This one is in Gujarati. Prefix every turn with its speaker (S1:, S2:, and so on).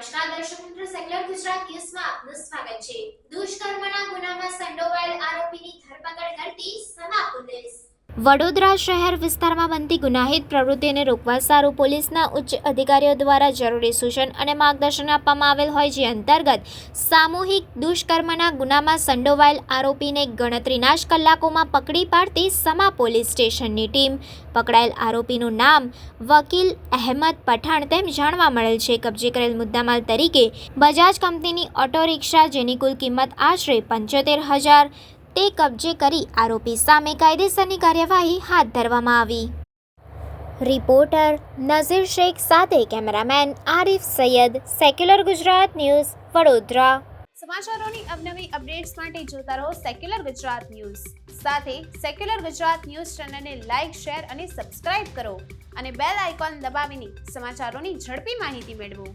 S1: નમસ્કાર, દર્શક મિત્રો, સેક્યુલર ગુજરાત ન્યૂઝમાં આપનું સ્વાગત છે. દુષ્કર્મના ગુનામાં સંડોવાયેલ આરોપીની ધરપકડ કરતી સમા પોલીસ વડોદરા શહેર વિસ્તારમાં બનતી ગુનાહિત પ્રવૃત્તિને રોકવા સારું પોલીસના ઉચ્ચ અધિકારીઓ દ્વારા જરૂરી સૂચન અને માર્ગદર્શન આપવામાં આવેલ હોય જે અંતર્ગત સામૂહિક દુષ્કર્મના ગુનામાં સંડોવાયેલ આરોપીને ગણતરીના કલાકોમાં પકડી પાડતી સમા પોલીસ સ્ટેશનની ટીમ. પકડાયેલ આરોપીનું નામ વકીલ અહેમદ પઠાણ તેમ જાણવા મળેલ છે. કબજે કરેલ મુદ્દામાલ તરીકે બજાજ કંપનીની ઓટો રિક્ષા જેની કુલ કિંમત આશરે પંચોતેર હજાર તે કબજે કરી આરોપી સામે કાયદેસરની કાર્યવાહી હાથ ધરવામાં આવી. રિપોર્ટર નઝીર શેખ સાથે cameraman Arif Sayed, secular Gujarat news, Vadodara.
S2: સમાચારોની અવનવી અપડેટ્સ માટે જોતા રહો સેક્યુલર ગુજરાત ન્યૂઝ. સાથે સેક્યુલર ગુજરાત ન્યૂઝ ચેનલને લાઇક શેર અને સબસ્ક્રાઇબ કરો અને બેલ આઇકોન દબાવીને સમાચારોની ઝડપી માહિતી મેળવો.